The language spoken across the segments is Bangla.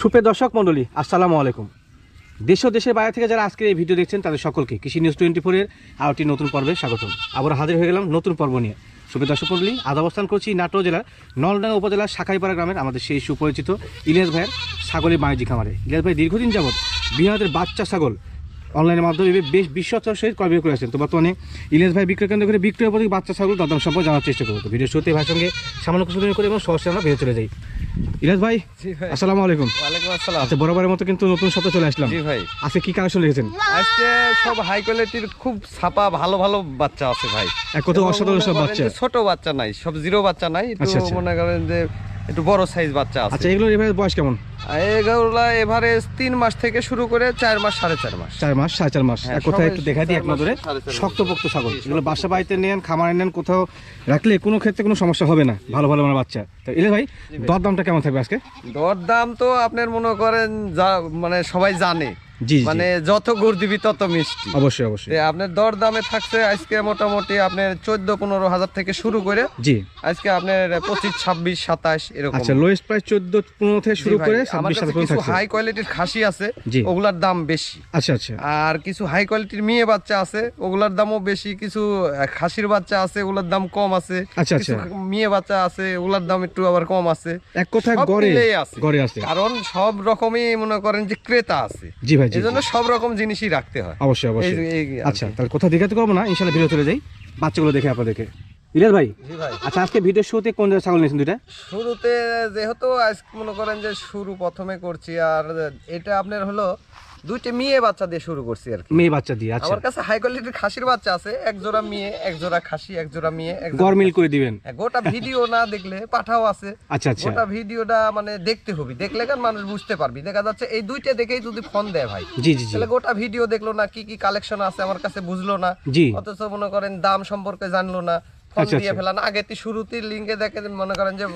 সুপে দর্শক মণ্ডলী, আসসালামু আলাইকুম। দেশ ও দেশের বাইরে থেকে যারা আজকে এই ভিডিও দেখছেন, তাদের সকলকে কৃষি নিউজ টোয়েন্টি ফোরের আরও একটি নতুন পর্বে স্বাগতম। আবার হাজির হয়ে গেলাম নতুন পর্ব নিয়ে। সুপে দর্শক মণ্ডলী, আজ অবস্থান করছি নাটোর জেলার নলডাঙ্গা উপজেলার শাখাইপাড়া গ্রামের আমাদের সেই সুপরিচিত ইলিয়াস ভাইয়ের ছাগলের বাণিজ্যিক খামারে। ইলিয়াস ভাই, দীর্ঘদিন যাবৎ বিহারের বাচ্চা ছাগল অনলাইনের মাধ্যমে বেশ বিশ্বস্তর সহিত ক্রয় বিক্রয় করে আসছেন তো বর্তমানে ইলিয়াস ভাই বিক্রয় কেন্দ্র করে বিক্রয় প্রতি বাচ্চা ছাগল দরদাম সম্পর্কে জানার চেষ্টা করব। ভিডিও শুরুতে ভাইয়ের সঙ্গে সামান্য কিছু করে এবং সহজে আমরা বেরিয়ে চলে যাই। ইলিয়াস ভাই ভাই। আসসালামু আলাইকুম। আসসালাম। আচ্ছা বরাবরের মতো কিন্তু নতুন শব্দ চলে আসলাম। জি ভাই। আজকে কি কালেকশন রেখেছেন? আজকে সব হাই কোয়ালিটির খুব ছাপা ভালো ভালো বাচ্চা আছে ভাই। কত অসাধারণ সব বাচ্চা। ছোট বাচ্চা নাই সব জিরো বাচ্চা নাই। আচ্ছা, আচ্ছা। মনে করেন যে একটু বড় সাইজ বাচ্চা আছে। আচ্ছা এগুলো এভাবে বয়স কেমন? এগুলা এভারেজ তিন মাস থেকে শুরু করে চার মাস সাড়ে চার মাস। চার মাস সাড়ে চার মাস। হ্যাঁ, এক কোথায় একটু দেখা দিই এক নজরে মাস। শক্তপোক্ত ছাগল। এগুলো বাসা বাড়িতে নেন খামারে নেন কোথাও রাখলে কোনো ক্ষেত্রে কোনো সমস্যা হবে না। ভালো ভালো মানে বাচ্চা। তো ইলে ভাই দর দামটা কেমন থাকবে আজকে? দর দাম তো আপনার মনে করেন যা মানে সবাই জানে। মানে যত গুড় দিবি তত মিষ্টি। অবশ্যই অবশ্যই। আপনার দর দামে থাকছে আজকে মোটামুটি আপনার চোদ্দ পনেরো হাজার থেকে শুরু করে জি। আজকে আপনার পঁচিশ ছাব্বিশ সাতাশ এরকম। আচ্ছা লোয়েস্ট প্রাইস চোদ্দ পনেরো থেকে শুরু করে ছাব্বিশ কাছে হাই কোয়ালিটির খাসি আছে ওগুলার দাম বেশি। আচ্ছা আচ্ছা। আর কিছু হাই কোয়ালিটির মেয়ে বাচ্চা আছে ওগুলার দামও বেশি। কিছু খাসির বাচ্চা আছে ওগুলার দাম কম আছে। আচ্ছা, আচ্ছা। মেয়ে বাচ্চা আছে ওগুলার দাম একটু আবার কম আছে। এক কথায় গড়ে আছে। কারণ সব রকমই মনে করেন যে ক্রেতা আছে। জি ভাই এই জন্য সব রকম জিনিসই রাখতে হয়। অবশ্যই অবশ্যই। এই আচ্ছা তাহলে কোথাও দেখাতে করব না? ইনশাল্লাহ ভিডিও চলে যাই। বাচ্চাগুলো দেখে আপনাদেরকে। ইলিয়াস ভাই? ভাই। আচ্ছা আজকে ভিডিও শুরুতে কোন জায়গায় ছাগল নিয়েছেন দুইটা? শুরুতে যেহেতু আজ মনে করেন যে শুরু প্রথমে করছি আর এটা আপনার হলো দুইটা মেয়ে বাচ্চা দিয়ে শুরু করছি আর কি। মেয়ে বাচ্চা দিয়ে আচ্ছা। আমার কাছে হাই কোয়ালিটির খাসির বাচ্চা আছে এক জোড়া মেয়ে এক জোড়া খাসি এক জোড়া মেয়ে এক জোড়া গরমিল করে দিবেন? হ্যাঁ, গোটা ভিডিও না দেখলে পাঠাও আছে। আচ্ছা আচ্ছা। গোটা ভিডিওটা মানে দেখতে হবে। দেখলে কেন মানুষ বুঝতে পারবি? দেখা যাচ্ছে এই দুইটা দেখেই যদি ফোন দেয় ভাই জি জি জি। তাহলে গোটা ভিডিও দেখল না কি কি কালেকশন আছে আমার কাছে বুঝলো না। জি। অথচ মনে করেন দাম সম্পর্কে জানলো না। ফোন আচ্ছা, দিয়ে আচ্ছা। ফেলান। আগে লিঙ্কে দেখে মনে করেন যে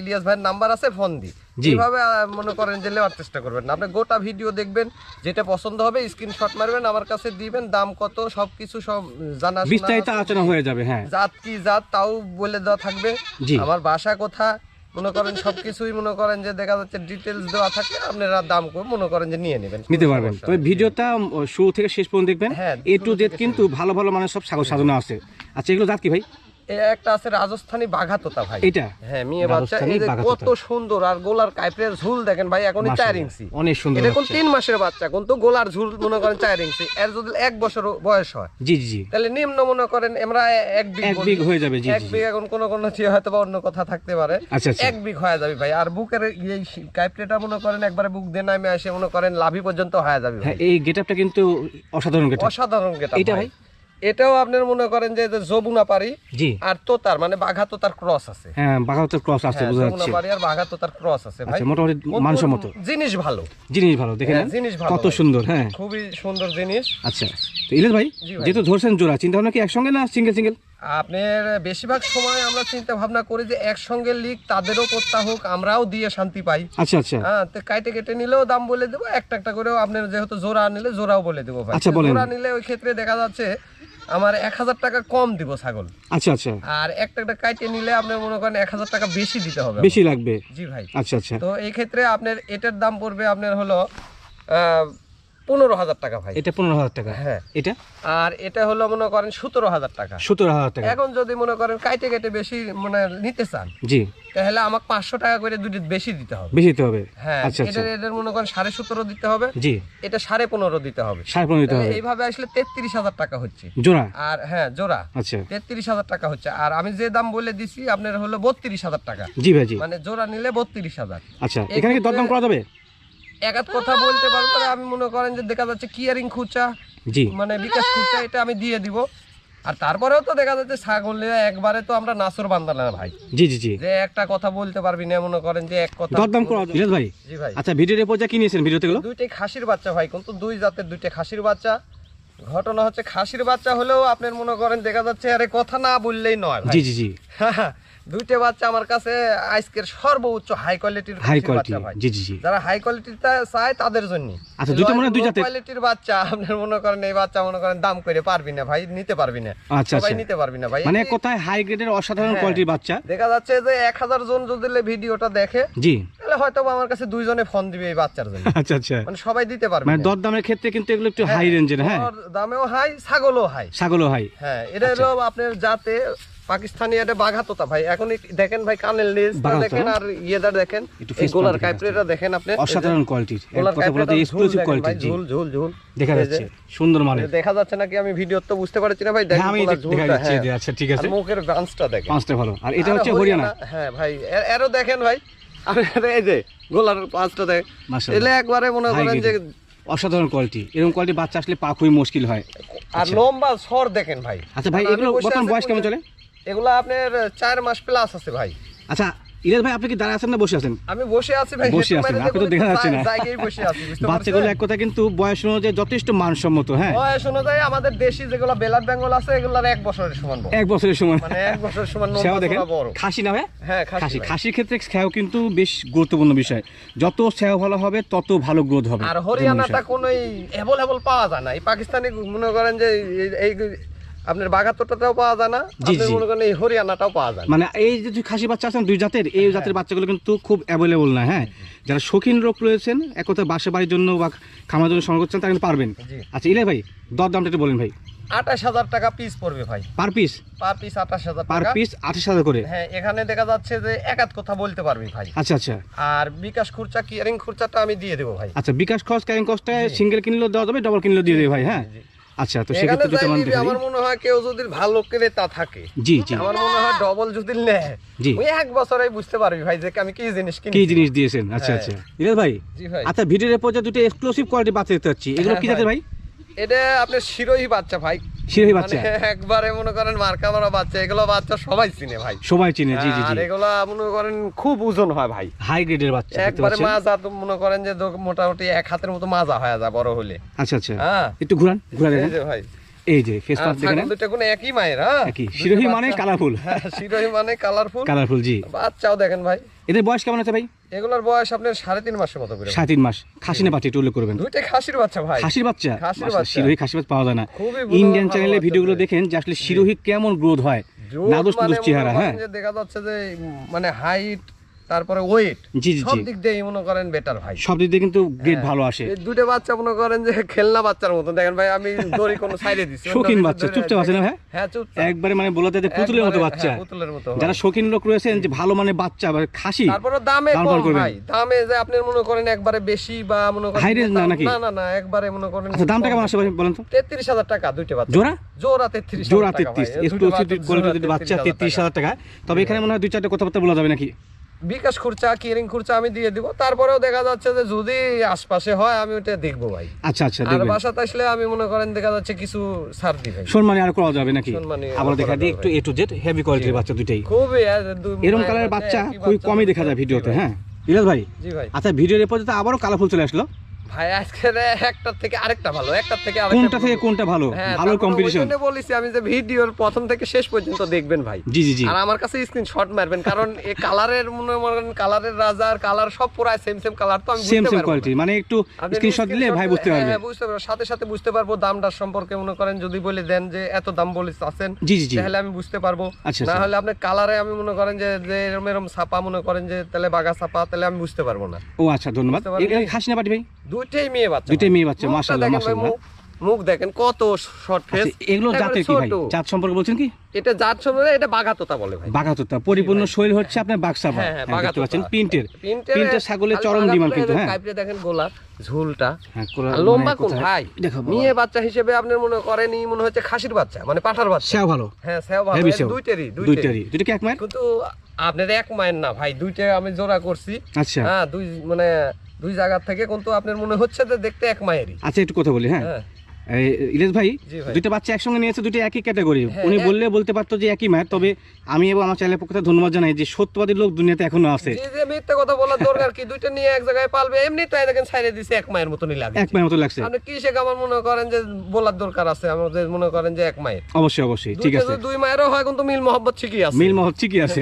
ইলিয়াস ভাইয়ের নাম্বার আছে ফোন দি। এইভাবে মনে করেন যে নেওয়ার চেষ্টা করবেন আপনি গোটা ভিডিও দেখবেন যেটা পছন্দ হবে স্ক্রিনশট মারবেন আমার কাছে দিবেন দাম কত সবকিছু সব জানা বিস্তারিত আলোচনা হয়ে যাবে হ্যাঁ। জাত কি জাত তাও বলে দেওয়া থাকবে। আমার বাসা কোথা মনে করেন সবকিছুই মনে করেন যে দেখা যাচ্ছে ডিটেলস দেওয়া থাকে আপনারা দাম করে মনে করেন যে নিয়ে নেবেন। নিতে পারবেন। তবে ভিডিওটা শুরু থেকে শেষ পর্যন্ত দেখবেন। এ টু জেড কিন্তু ভালো ভালো মানে সব সাজানো আছে। আচ্ছা এগুলো জাত কি ভাই? একটা আছে রাজস্থানী বাঘাতোতা ভাই। এটা? হ্যাঁ মেয়ে বাচ্চা এই যে কত সুন্দর আর গোলার কাইপের ঝুল দেখেন ভাই চার ইঞ্চি। অনেক সুন্দর এটা কোন। তিন মাসের বাচ্চা কোন তো গোলার ঝুল মনে করেন চার ইঞ্চি। এর যদি এক বছর বয়স হয়। জি জি তাহলে নিম্ন মনে করেন আমরা এক বিঘ এক বিঘ হয়ে যাবে জি এক বিঘ এখন কোনো কোনো হয়তো বা অন্য কথা থাকতে পারে। আচ্ছা আচ্ছা। এক বিঘ হয়ে যাবে ভাই। আর বুকের এই কাইপটা মনে করেন একবারে বুক দিয়ে নামে আসে মনে করেন লাভি পর্যন্ত হয়ে যাবে ভাই। হ্যাঁ এই গেটআপটা কিন্তু অসাধারণ গেটআপ। অসাধারণ গেটা এইটা ভাই। ভাই? এটাও আপনার মনে করেন যে যমুনা পারি জি। আর তোতার মানে বাঘা তোতার ক্রস আছে। হ্যাঁ বাঘাওতের ক্রস আছে হ্যাঁ, বোঝা যাচ্ছে। পারি আর বাঘা তোতার ক্রস আছে ভাই। আচ্ছা মোটামুটি কিন্তু মানসম্মত। জিনিস ভালো। জিনিস ভালো দেখে হ্যাঁ, জিনিস ভালো কত সুন্দর হ্যাঁ। খুবই সুন্দর জিনিস। আচ্ছা তো ইলিয়াস ভাই। যেহেতু ধরছেন জোড়া চিন্তা ভাবনা কি একসঙ্গে না সিঙ্গেল সিঙ্গেল আপনার বেশিরভাগ সময় আমরা চিন্তা ভাবনা করি যে একসঙ্গে লিগ তাদেরও করতে হোক আমরাও দিয়ে শান্তি পাই। আচ্ছা আচ্ছা। হ্যাঁ তো কাইটে কেটে নিলেও দাম বলে দেবো একটা একটা করেও আপনার যেহেতু জোড়া নিলে জোড়াও বলে দেবো ভাই। আচ্ছা, জোড়া নিলে ওই ক্ষেত্রে দেখা যাচ্ছে আমার এক হাজার টাকা কম দিব ছাগল। আচ্ছা আচ্ছা। আর একটা একটা কাইটে নিলে আপনার মনে করেন এক হাজার টাকা বেশি দিতে হবে বেশি লাগবে? জি ভাই। আচ্ছা আচ্ছা। তো এই ক্ষেত্রে আপনার এটার দাম পড়বে আপনার হলো পনেরো হাজার টাকা ভাই। এটা পনেরো হাজার টাকা। হ্যাঁ। এটা? আর এটা হলো মনে করেন সতেরো হাজার টাকা। সতেরো হাজার টাকা। এখন যদি মনে করেন কাইটে কেটে বেশি মানে নিতে চান জি। তাহলে আমাকে পাঁচশো টাকা করে দুটি বেশি দিতে হবে। বেশি দিতে হবে। হ্যাঁ আচ্ছা আচ্ছা। এটার মনে করেন সাড়ে সতেরো দিতে হবে। জি। এটা সাড়ে পনেরো দিতে হবে। সাড়ে পনেরো দিতে হবে। এইভাবে আসলে তেত্রিশ হাজার টাকা হচ্ছে। জোড়া? আর হ্যাঁ জোড়া। আচ্ছা। তেত্রিশ হাজার টাকা হচ্ছে। আর আমি যে দাম বলে দিছি আপনার হলো বত্রিশ হাজার টাকা। জি ভাই মানে জোড়া নিলে বত্রিশ হাজার। আচ্ছা এখানে কি দরদাম করা যাবে? এক কথা বলতে পারব না, আমি মনে করেন যে দেখা যাচ্ছে কিয়ারিং খুচা জি। মানে বিকাশ খুচা এটা আমি দিয়ে দিব। আর তারপরেও তো দেখা যাচ্ছে একবারে তো আমরা নাসর ভাই। জি জি জি। যে একটা কথা বলতে পারবি না মনে করেন যে এক কথা দরদাম করা যাবে ভাই। জি ভাই। আচ্ছা ভিডিওর এরপর যা কি নিয়েছেন ভিডিওতে গুলো দুইটাই খাসির বাচ্চা ভাই কিন্তু দুই জাতের দুইটা খাসির বাচ্চা। ঘটনা হচ্ছে খাসির বাচ্চা হলেও আপনার মনে করেন দেখা যাচ্ছে আরে কথা না বললেই নয় জি জি জি। দুইটা বাচ্চা আমার কাছে আজকের সর্বোচ্চ হাই কোয়ালিটির হাই কোয়ালিটি জি জি জি। যারা হাই কোয়ালিটির চায় তাদের জন্য আচ্ছা, দুইটা মনে হয় দুই জাতের। কোয়ালিটির বাচ্চা আপনার মনে করেন এই বাচ্চা মনে করেন দাম করে পারবি না ভাই নিতে পারবি না। আচ্ছা সবাই আচ্ছা নিতে পারবি না ভাই। মানে কোথায় হাই গ্রেডের অসাধারণ হ্যাঁ। কোয়ালিটির বাচ্চা? দেখা যাচ্ছে যে এক হাজার জন যদি ভিডিওটা দেখে জি। তাহলে হয়তো আমার কাছে দুইজনে ফোন দিবে এই বাচ্চার জন্য। আচ্ছা আচ্ছা। মানে সবাই দিতে পারবে মানে দর দামের ক্ষেত্রে কিন্তু এগুলো একটু হাই রেঞ্জের হ্যাঁ। দামেও হাই ছাগলও হাই ছাগলও হাই হ্যাঁ এটা হলো আপনার যাতে পাকিস্তানি এটা বাঘাতোতা ভাই। এখন দেখেন ভাই কানের লেজ দেখেন আর ইয়েদা দেখেন। এই গোলার কাইপ্রেটা দেখেন আপনি। অসাধারণ কোয়ালিটির গোলার কথা বলতে কাইপ্রেটা এক্সক্লুসিভ দেখেন কোয়ালিটি ঝুল। ঝুল ঝুল। দেখা যাচ্ছে সুন্দর মানে দেখা যাচ্ছে নাকি আমি ভিডিও তো বুঝতে পারছি না ভাই হ্যাঁ দেখেন আমি দেখা যাচ্ছে হ্যাঁ। আচ্ছা ঠিক আছে। আর মুখের গান্সটা দেখেন। পাঁচটা ভালো। আর এটা হচ্ছে হরিয়ানা। হ্যাঁ ভাই এরও দেখেন ভাই। আর এই যে গোলার পাঁচটা দেখ মাশাআল্লাহ। এলে একবারে মনে করেন যে অসাধারণ কোয়ালিটি এরকম কোয়ালিটি বাচ্চা আসলে পা খুবই মুশকিল হয়। আর লম্বা সর দেখেন ভাই। আচ্ছা ভাই এগুলো বর্তমান বয়স কেমন চলে? এগুলো আপনার চার মাস প্লাস আছে ভাই। আচ্ছা ইরাজ ভাই আপনি কি দাঁড়ায় আছেন না বসে আছেন? আমি বসে আছি ভাই বসে আছেন, আপনি তো দেখা যাচ্ছে না। বসে আছি বাচ্চাগুলো এক কথা কিন্তু বয়স অনুযায়ী যথেষ্ট মানসম্মত হ্যাঁ? বয়স অনুযায়ী আমাদের দেশি যেগুলো বেলার বেঙ্গল আছে এগুলোর এক বছরের সমান এক বছরের মানে এক বছরের সমান সেও দেখেন খাসি না ভাই? হ্যাঁ খাসি খাসি। খাসির ক্ষেত্রে কিন্তু বেশ গুরুত্বপূর্ণ বিষয়। যত সেও ভালো হবে তত ভালো গ্রোথ হবে। আর হরিয়ানাটা কোনো পাওয়া যায় না। এই পাকিস্তানি মনে করেন যে এই আপনার বাগাতোটাটাও পাওয়া যায় না জি। মনে করেন এই হরিয়ানাটাও পাওয়া যায় মানে এই যে খাসি বাচ্চা আছেন দুই জাতের এই হ্যাঁ। জাতের বাচ্চাগুলো কিন্তু খুব অ্যাভেলেবল না হ্যাঁ? যারা শৌখিন লোক রয়েছেন এক কথা বাসা বাড়ির জন্য বা খামার জন্য সংগ্রহ করছেন তারা কিন্তু পারবেন। আচ্ছা ইলে ভাই দর দামটা একটু বলেন ভাই। আঠাশ হাজার টাকা পিস পড়বে ভাই। পার পিস পার পিস আঠাশ হাজার পার পিস আঠাশ হাজার করে? হ্যাঁ এখানে দেখা যাচ্ছে যে একাত কথা বলতে পারবি ভাই। আচ্ছা আচ্ছা। আর বিকাশ খুরচা কিয়ারিং খুরচাটা আমি দিয়ে দেবো ভাই। আচ্ছা বিকাশ খরচ ক্যারিং কস্টটা সিঙ্গেল কিনলেও দেওয়া যাবে ডবল কিনলেও দিয়ে দেবে ভাই হ্যাঁ। আচ্ছা তো সেক্ষেত্রে যদি আমার মনে হয় কেউ যদি ভালো ক্রেতা থাকে জি জি। আমার মনে হয় ডবল যদি নেয় জি। ওই এক বছরে বুঝতে পারবি ভাই যে আমি কি জিনিস কিনি কি জিনিস দিয়েছেন? আচ্ছা হ্যাঁ। আচ্ছা। ইলে ভাই জি ভাই। আচ্ছা ভিডিওর পর্যায়ে দুটো এক্সক্লুসিভ কোয়ালিটি বাচ্চা দেখতে পাচ্ছি। এগুলো কি হ্যাঁ, জাতের ভাই? এটা আপনার শিরোহী বাচ্চা ভাই। শিরোহী বাচ্চা। মানে একবারে মনে করেন মার্কা মারা বাচ্চা এগুলো বাচ্চা সবাই চিনে ভাই। সবাই চিনে জি জি আর জি। এগুলা মনে করেন খুব ওজন হয় ভাই। হাই গ্রেডের বাচ্চা একবারে মাজা তো মনে করেন যে মোটামুটি এক হাতের মতো মাজা হয়ে যায় বড় হলে আচ্ছা আচ্ছা। হ্যাঁ। একটু ঘুরান ঘুরা এই দেখেন যে ভাই। এই যে ফেস আর পাম্প দুটো কোনো একই মায়ের হ্যাঁ? একই। শিরোহী মানে কালারফুল। হ্যাঁ শিরোহী মানে কালারফুল। কালারফুল জি। বাচ্চাও দেখেন ভাই। এদের বয়স কেমন আছে ভাই? এগুলোর বয়স আপনার সাড়ে তিন মাসের মতো করে। সাড়ে তিন মাস। খাসি না পাটি একটু উল্লেখ করবেন? খাসির বাচ্চা ভাই। খাসির বাচ্চা। শিরোহী পাওয়া যায় না। ইন্ডিয়ান চ্যানেলে ভিডিওগুলো দেখেন যে আসলে শিরোহী কেমন গ্রোথ হয়। নাদুস মানে মনে চেহারা হ্যাঁ। দেখা যাচ্ছে যে মানে হাইট তারপরে ওয়েট জি জি সব দিক দিয়ে মনে করেন বেটার ভাই। সব দিক দিয়ে কিন্তু গ্রেড হ্যাঁ। ভালো আসে। এই দুটো বাচ্চা মনে করেন যে খেলনা বাচ্চার মতো দেখেন ভাই আমি দড়ি কোনো সাইডে অন্য শৌখিন বাচ্চা চুপচাপ আছে না ভাই? হ্যাঁ চুপ একবারে মানে বলতে যে পুতুলের মতো বাচ্চা। পুতুলের মতো যারা শৌখিন লোক রয়েছেন যে ভালো মানে বাচ্চা বা খাসি তারপরে দামে কম ভাই। দামে যে আপনি মনে করেন একবারে বেশি বা মনে করেন High range না নাকি? না না না একবারে মনে করেন আচ্ছা দামটা কেমন আসে ভাই বলেন তো? তেত্রিশ হাজার টাকা দুইটা বাচ্চা। জোড়া? জোড়া তেত্রিশ জোড়া তেত্রিশ। এক্সক্লুসিভ কোয়ালিটির বাচ্চা তেত্রিশ হাজার টাকা। তবে এখানে মনে হয় দুই চারটে কথাবার্তা বলা যাবে নাকি? বিকাশ খরচা কিরিং খরচা আমি দিয়ে দিব। তারপরেও দেখা যাচ্ছে যে যদি আশপাশে হয় আমি ওটা দেখব ভাই। আচ্ছা আচ্ছা আর বাসাতে আসলে আমি মনে করেন দেখা যাচ্ছে কিছু ছাড় দিবে। সম্মানি আর করা যাবে নাকি? সম্মানী আবার দেখা দিই একটু এ টু জেড হেভি কোয়ালিটির বাচ্চা দুইটাই। খুবই এরকম কালারের বাচ্চা খুব খুবই কমই দেখা যায় ভিডিওতে হ্যাঁ? ইলাস ভাই জি ভাই। আচ্ছা ভিডিওর এরপর তো আবারও কালারফুল চলে আসলো। ভাই আজকে একটার থেকে আরেকটা ভালো একটার থেকে কোনটা থেকে কোনটা ভালো? হ্যাঁ, ভালো কম্পিটিশন বলেছি আমি যে ভিডিওর প্রথম থেকে শেষ পর্যন্ত দেখবেন ভাই। জি জি আর আমার কাছে স্ক্রিনশট মারবেন কারণ এই কালারের মনে করেন কালারের কালার সব পুরাই সেম সেম কালার তো আমি সেম সেম কোয়ালিটি মানে একটু স্ক্রিনশট দিলে ভাই বুঝতে পারবে। হ্যাঁ, বুঝতে পারব। সাথে সাথে বুঝতে পারব দামটার সম্পর্কে মনে করেন যদি বলে দেন যে এত দাম বলে আছেন জি জি তাহলে আমি বুঝতে পারব। আচ্ছা, না আচ্ছা। হলে আপনি কালারে আমি মনে করেন যে এরকম এরম ছাপা মনে করেন যে তাহলে বাগা ছাপা তাহলে আমি বুঝতে পারব না। ও আচ্ছা ধন্যবাদ? খাসি না পাটি ভাই। দুইটাই মেয়ে বাচ্চা দুইটাই মেয়ে বাচ্চা, মাশাআল্লাহ, মাশাআল্লাহ। মুখ- দেখেন কত শর্ট ফেস আচ্ছা, এগুলো জাতের কি ভাই? জাত সম্পর্কে বলছেন কি? এটা জাত সময় এটা বাঘাতোতা বলে ভাই। বাঘাতোতা পরিপূর্ণ শৈল হচ্ছে আপনার হ্যাঁ, হ্যাঁ, হ্যাঁ, দেখতে। পাচ্ছেন প্রিন্টের। প্রিন্টের ছাগলের চরম ডিমান্ড কিন্তু হ্যাঁ। দেখেন গোলা ঝুলটা। হ্যাঁ লম্বা মানে কোন ভাই? মেয়ে বাচ্চা হিসেবে আপনার মনে করেন ই মনে হচ্ছে খাসির বাচ্চা মানে পাঠার বাচ্চা। সেও ভালো। হ্যাঁ সেও ভালো। দুইটারই। দুইটারই। দুইটা কি এক মায়ের? কিন্তু আপনার এক মায়ের না ভাই দুইটা আমি জোড়া করছি। আচ্ছা। হ্যাঁ দুই মানে দুই জায়গা থেকে কিন্তু আপনার মনে হচ্ছে যে দেখতে এক মায়েরই। আচ্ছা একটু কথা বলি হ্যাঁ। ইলিয়াস ভাই দুইটা বাচ্চা একসঙ্গে নিয়েছে দুটো একই ক্যাটাগরি। হ্যাঁ, উনি বললে বলতে পারতো যে একই মায়ের তবে আমি এবং আমার চ্যানেলের পক্ষ ধন্যবাদ জানাই যে সত্যবাদী লোক দুনিয়াতে এখনও আছে। মিথ্যা কথা বলার দরকার কি? দুইটা নিয়ে এক জায়গায় পালবে এমনি তো দেখেন সাইডে দিছে এক মায়ের মতনই লাগে এক মায়ের মতো লাগছে। আপনি কি সে আমার মনে করেন যে বলার দরকার আছে আমাদের মনে করেন যে এক মায়ের। অবশ্যই অবশ্যই ঠিক আছে। দুই মায়েরও হয় কিন্তু মিল মহব্বত ঠিকই আছে। মিল ঠিকই আছে।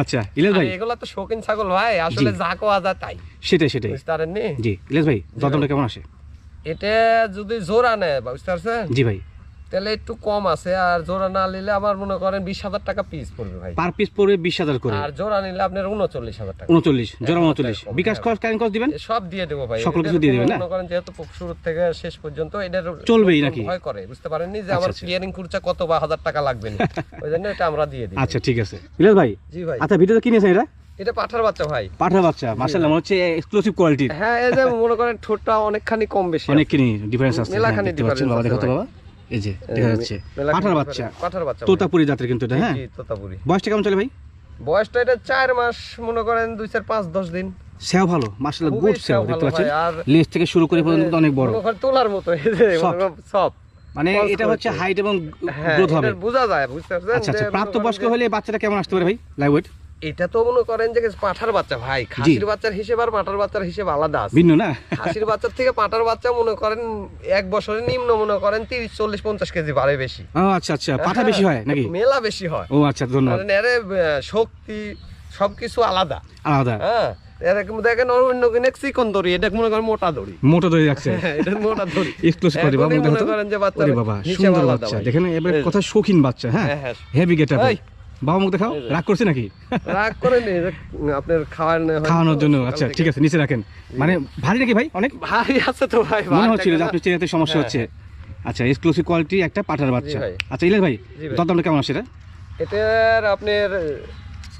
আচ্ছা ভাই। এগুলা তো শৌখিন ছাগল ভাই আসলে যা কোয়া যায় তাই। সেটাই সেটাই। বুঝতে জি ইলিয়াস ভাই দরদামটা কেমন আসে এটা যদি জোড়া নেয় বুঝতে পারছেন? জি ভাই। তাহলে একটু কম আছে আর জোড়া না নিলে আমার মনে করেন বিশ হাজার টাকা পিস পড়বে ভাই। পার পিস পড়বে বিশ হাজার করে। আর জোড়া নিলে আপনার উনচল্লিশ হাজার টাকা। উনচল্লিশ জোড়া উনচল্লিশ। বিকাশ। খরচ ক্যারিং খরচ দিবেন? সব দিয়ে দেবো ভাই। সকল কিছু দিয়ে দিবেন না? মনে করেন যেহেতু শুরু থেকে শেষ পর্যন্ত এটা চলবেই কোনো নাকি? ভয় করে বুঝতে পারেননি? যে আচ্ছা, আমার আচ্ছা। ক্লিয়ারিং খরচা কত বা হাজার টাকা লাগবে না। ওই জন্য এটা আমরা দিয়ে দিই। আচ্ছা ঠিক আছে। বিলাস ভাই? জি ভাই। আচ্ছা ভিডিওতে কি নিয়েছেন এটা? এটা পাঠার বাচ্চা ভাই। পাঠা বাচ্চা মার্শাল্লাহ মনে হচ্ছে এক্সক্লুসিভ কোয়ালিটির হ্যাঁ এই যে মনে করেন ঠোঁটটা অনেকখানি কম বেশি অনেক কিনি ডিফারেন্স আছে। হ্যাঁ, মেলাখানি difference বাবা দেখো তো বাবা। এই যে দেখা যাচ্ছে। পাঠার বাচ্চা। পাঠার বাচ্চা তোতাপুরি জাতের কিন্তু এটা হ্যাঁ? জি, তোতাপুরি। বয়সটা কেমন চলে ভাই? বয়সটা এটা চার মাস মনে করেন দুই চার পাঁচ দশ দিন। সেও ভালো খুবই গুড সেও দেখতে পাচ্ছেন? আর লেজ থেকে শুরু করে পর্যন্ত অনেক বড়। মনে করেন তোলার মতো এই যে সব মানে এটা হচ্ছে হাইট এবং হ্যাঁ গ্রোথ হবে। এটা বোঝা যায় বুঝতে পারছেন আচ্ছা আচ্ছা যে প্রাপ্ত বয়স্ক হলে বাচ্চাটা কেমন আসতে পারে ভাই লাইভ ওয়েট এটা তো মনে করেন যে পাঠার বাচ্চা ভাই। খাসির বাচ্চার হিসেব আর পাঠার বাচ্চার হিসেব আলাদা আছে। ভিন্ন না? খাসির বাচ্চার থেকে পাঠার বাচ্চা মনে করেন এক বছরের নিম্ন মনে করেন তিরিশ চল্লিশ পঞ্চাশ কেজি বাড়ে বেশি। আচ্ছা আচ্ছা। পাঠা বেশি হয় নাকি? মেলা বেশি হয়। ও আচ্ছা ধন্যবাদ। কারণ এর শক্তি সবকিছু আলাদা। আলাদা। হ্যাঁ এরকম দেখেন অন্য কিনে চিকন দড়ি এটা মনে করেন মোটা দড়ি। মোটা ধরে রাখছে হ্যাঁ, এটা মোটা দড়ি। এক্সক্লুসিভ করে বাবা মনে করেন যে বাচ্চার ওরে বাবা সুন্দর বাচ্চা। দেখেন এবার কথা শৌখিন বাচ্চা হ্যাঁ? হ্যাঁ, হ্যাঁ। হেভি গেট এই। বাবা মুখ দেখাও? রাগ করছে নাকি? রাগ করেনি আপনার খাওয়ানো খাওয়ানোর জন্য। আচ্ছা ঠিক আছে নিচে রাখেন। মানে ভারী নাকি ভাই অনেক? ভারী আছে তো ভাই মনে হচ্ছিল যে আপনি চেনাতে সমস্যা হ্যাঁ, হচ্ছে। আচ্ছা এক্সক্লুসিভ কোয়ালিটি একটা পাঠার বাচ্চা। আচ্ছা ইলাস ভাই। দরদামটা কেমন আসে এটা? এটার আপনার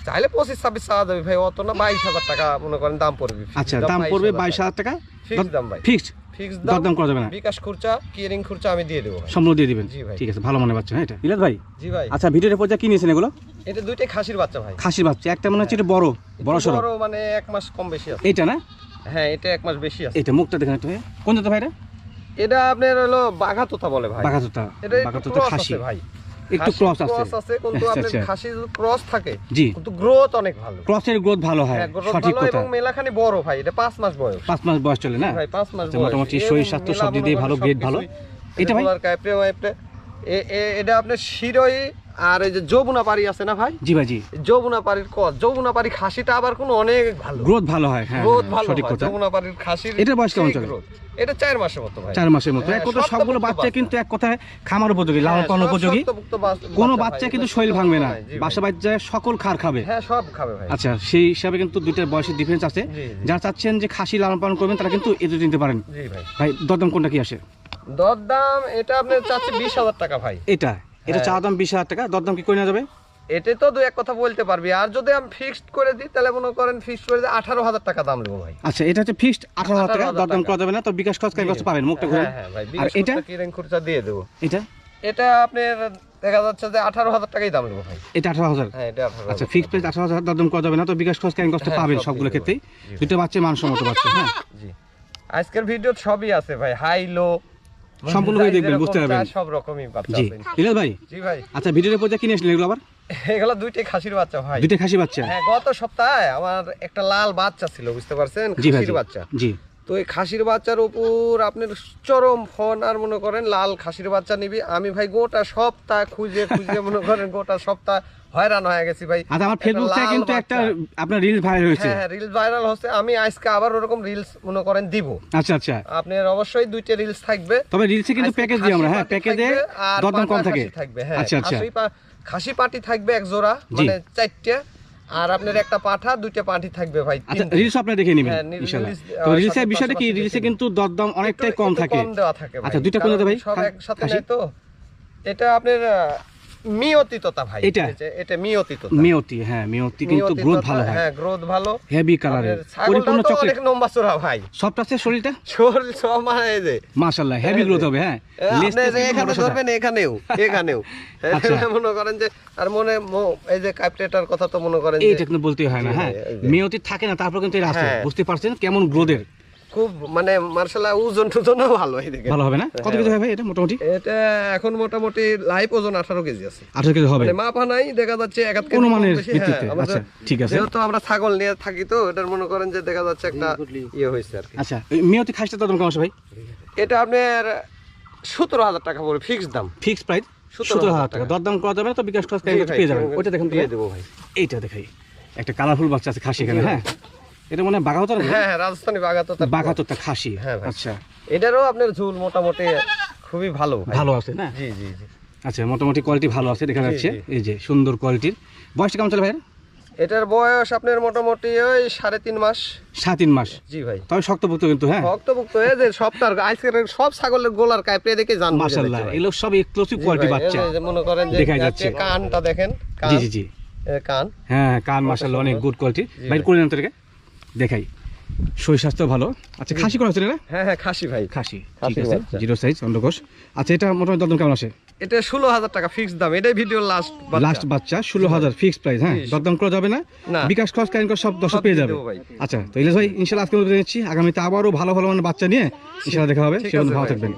চাইলে পঁচিশ ছাব্বিশ চাওয়া যাবে ভাই অত না বাইশ হাজার টাকা মনে করেন দাম পড়বে। আচ্ছা দাম পড়বে বাইশ হাজার টাকা? ফিক্স দাম ভাই। ফিক্সড? ফিক্স দাম দরদাম করা যাবে না। বিকাশ খুরচা কিয়ারিং খুরচা আমি দিয়ে দেবো সম্পূর্ণ দিয়ে দিবেন? জি ভাই। ঠিক আছে ভালো মনে বাচ্চা হ্যাঁ এটা? ইলাস ভাই? জি ভাই। আচ্ছা ভিডিওর পর্যায়ে কি নিয়েছেন এগুলো? এটা দুইটাই খাসির বাচ্চা ভাই। খাসির বাচ্চা একটা মনে হচ্ছে এটা বড় বড় সরো বড় মানে এক মাস কম বেশি আছে। এইটা না? হ্যাঁ এটা এক মাস বেশি আছে। এইটা মুখটা দেখেন একটু কোন জাতের ভাই এটা? এটা আপনার হলো বাঘা তোতা বলে ভাই। বাঘাতোতা এটা বাঘা বাঘাতোতা খাসি। ভাই। একটু ক্রস আছে ক্রস আছে। কিন্তু আচ্ছা, আপনার আচ্ছা। খাসির ক্রস থাকে কিন্তু গ্রোথ অনেক ভালো। ক্রসের গ্রোথ ভালো হয় হ্যাঁ সঠিক কথা। এবং মেলাখানি বড় ভাই এটা পাঁচ মাস বয়স। 5 মাস বয়স চলে না? ভাই পাঁচ মাস আচ্ছা, বয়স। মোটামুটি শরীর স্বাস্থ্য সব দিয়ে ভালো, গ্রেড ভালো। এটা ভাই? এটা আপনার শিরোই আর এই যে যমুনা পাড়ি আছে না ভাই? জি ভাই জি। যমুনা পাড়ির কস যমুনা পাড়ি খাসিটা আবার কোনো অনেক ভালো। গ্রোথ ভালো হয় হ্যাঁ গ্রোথ হ্যাঁ, ভালো সঠিক কথা। যমুনা পাড়ির খাসির এটার বয়স কেমন চলে? এটা চার মাসের মতো ভাই। চার মাসের মতো। হ্যাঁ, এক কথা সবগুলো বাচ্চা। কিন্তু এক কথায় খামার উপযোগী লালন হ্যাঁ, পালন উপযোগী। কোনো বাচ্চা কিন্তু এটা শরীর ভাঙবে না। বাসা বাচ্চা সকল খার খাবে। হ্যাঁ সব খাবে ভাই। আচ্ছা সেই হিসাবে কিন্তু দুইটার বয়সের ডিফারেন্স আছে। যারা চাচ্ছেন যে খাসি লালন পালন করবেন তারা কিন্তু এতে নিতে পারেন। জি ভাই। ভাই দরদাম কোনটা কি আসে? দরদাম এটা আপনার চাচ্ছে বিশ হাজার টাকা ভাই। এটা। এটা হ্যাঁ। চা দাম বিশ হাজার টাকা দরদাম কি করে নেওয়া যাবে? এতে তো দু এক কথা বলতে পারবি। আর যদি আমি ফিক্সড করে দিই তাহলে মনে করেন ফিক্সড করে দিই আঠারো হাজার টাকা দাম নেব ভাই। আচ্ছা এটা হচ্ছে ফিক্সড আঠারো হাজার টাকা 18,000 দরদাম। করা যাবে না তো বিকাশ খরচ কাজ পাবেন মুখটা ঘুরে হ্যাঁ হ্যাঁ আর এটা? কিরেন খুচরা দিয়ে দেবো। এটা? এটা আপনার দেখা যাচ্ছে যে আঠারো হাজার টাকাই দাম নেব ভাই। এটা আঠারো হাজার? হ্যাঁ এটা আচ্ছা ফিক্সড প্রাইস আঠারো হাজার দরদাম করা যাবে না তো বিকাশ খরচ হ্যাঁ, পাবেন সবগুলো ক্ষেত্রেই। দুটো বাচ্চা মানসম্মত বাচ্চা হ্যাঁ। জি। আজকের ভিডিও সবই আছে ভাই হাই লো সম্পূর্ণ করে দেখবেন, বুঝতে পারবেন। সব রকমই বাচ্চা জি। ইলাল ভাই? জি ভাই। আচ্ছা ভিডিওর পর্যায়ে কিনে আসলেন এগুলো আবার? এগুলো দুইটাই খাসির বাচ্চা ভাই। দুইটা খাসি বাচ্চা? হ্যাঁ গত সপ্তাহে আমার একটা লাল বাচ্চা ছিল বুঝতে পারছেন? খাসির বাচ্চা। জি। তো এই খাসির বাচ্চার উপর আপনার চরম ফোন আর মনে করেন লাল খাসির বাচ্চা নিবি। আমি ভাই গোটা সপ্তাহ খুঁজে খুঁজে মনে করেন গোটা সপ্তাহ হয়রান হয়ে গেছি ভাই। আচ্ছা আমার ফেসবুক কিন্তু একটা আপনার রিল ভাইরাল হয়েছে। হ্যাঁ হ্যাঁ রিলস ভাইরাল হচ্ছে। আমি আজকে আবার ওরকম রিলস মনে করেন দিব। আচ্ছা আচ্ছা। আপনার অবশ্যই দুইটা রিলস থাকবে। তবে রিলসে কিন্তু প্যাকেজ দিই আমরা। হ্যাঁ প্যাকেজে দরদাম কম থাকে। থাকবে হ্যাঁ। আচ্ছা আচ্ছা। খাসি পাটি থাকবে এক জোড়া মানে চারটে। আর আপনার একটা পাঠা দুইটা পাটি থাকবে ভাই আচ্ছা রিলস আপনি দেখে নেবেন হ্যাঁ, ইনশাআল্লাহ। তো রিলসের বিষয়টা কি? রিলসে কিন্তু দরদাম অনেকটাই কম থাকে। কম দেওয়া থাকে আচ্ছা, দুইটা কোন ভাই? সব একসাথে? নেয় তো। এটা আপনার মিয়তি তোতা ভাই এটা? এটা মিয়তি তোতা মেয়তি হ্যাঁ মেয়তি কিন্তু গ্রোথ ভালো হয়। হ্যাঁ গ্রোথ ভালো। হেভি কালারের পরিপূর্ণ চকলেট অনেক নম্বর চোরা ভাই। সফট আছে শরীরটা? শরীর সব মানে যে মাশাআল্লাহ হেভি গ্রোথ হবে হ্যাঁ। এ, লেজ আপনি থেকে যে এখানে ধরবেন এখানেও এখানেও। আচ্ছা। মনে করেন যে আর মনে এই যে কাপটেটার কথা তো মনে করেন কিন্তু হয় না হ্যাঁ। থাকে না তারপর কিন্তু আছে হ্যাঁ। বুঝতে পারছেন কেমন গ্রোথের খুব মানে মার্শাল ওজন টুজনও ভালো ভালো হবে না? কত কেজি হবে এটা মোটামুটি? এটা এখন মোটামুটি লাইভ ওজন আঠারো কেজি আছে। আঠারো কেজি হবে। মানে মাপা নাই দেখা যাচ্ছে এক আধ কেজি অনুমানের ভিত্তিতে, হ্যাঁ, আচ্ছা, ঠিক আছে। যেহেতু আমরা ছাগল নিয়ে থাকি তো এটার মনে করেন যে দেখা যাচ্ছে একটা ইয়ে হয়েছে আর কি। আচ্ছা মেয়তি খাসটা তো কেমন ভাই? এটা আপনার সতেরো হাজার টাকা পড়বে ফিক্স দাম। ফিক্স প্রাইস সতেরো সতেরো হাজার হাজার টাকা। টাকা। দরদাম করা যাবে তো বিকাশ পেয়ে যাবেন। ওইটা দেখেন দিয়ে দেবো ভাই। এইটা দেখাই। একটা কালারফুল বাচ্চা আছে খাসি এখানে হ্যাঁ? এটা মনে হয় বাঘাও তো হ্যাঁ হ্যাঁ রাজস্থানি বাগা তো তার বাঘা তো একটা খাসি? হ্যাঁ আচ্ছা। এটারও আপনার ঝুল মোটামুটি খুবই ভালো ভালো আছে না? জি জি জি। আচ্ছা মোটামুটি কোয়ালিটি ভালো আছে দেখা যাচ্ছে। এই যে সুন্দর কোয়ালিটির বয়সটা কেমন চলে ভাইয়ের? এটার বয়স আপনার মোটামুটি ওই সাড়ে তিন মাস। সাত তিন মাস। জি ভাই। তবে শক্তপোক্ত কিন্তু হ্যাঁ? ভক্তভুক্ত এই যে সপ্তাহ আজকের সব ছাগলের গোলার কাইপড়ে দেখে জান ভাই। এগুলো সব এক্সক্লুসিভ কোয়ালিটি ভাই, বাচ্চা। মনে করেন যে আজকে যাচ্ছে। কানটা দেখেন জি জি জি। কান। হ্যাঁ কান মাশাল্লাহ অনেক গুড কোয়ালিটি বাইর করে নেন তোকে দেখাই। শরীর স্বাস্থ্য ভালো। আচ্ছা খাসি করা হচ্ছে না? হ্যাঁ হ্যাঁ খাসি ভাই। খাসি ঠিক আছে জিরো সাইজ অন্ডকোষ। আচ্ছা এটা মোটামুটি দরদাম কেমন আছে? এটা ষোলো হাজার টাকা ফিক্স দাম। এটাই ভিডিও লাস্ট লাস্ট বাচ্চা ষোলো হাজার ফিক্স প্রাইস হ্যাঁ। দরদাম করা যাবে না। বিকাশ খরচ খরচ সব সব পেয়ে যাবে। আচ্ছা তো ইলিশ ভাই ইনশাল্লাহ আজকে মতো নিচ্ছি। আগামীতে আবারও ভালো ভালো মানে বাচ্চা নিয়ে ইনশাল্লাহ দেখা হবে। আছে ভালো থাকবেন।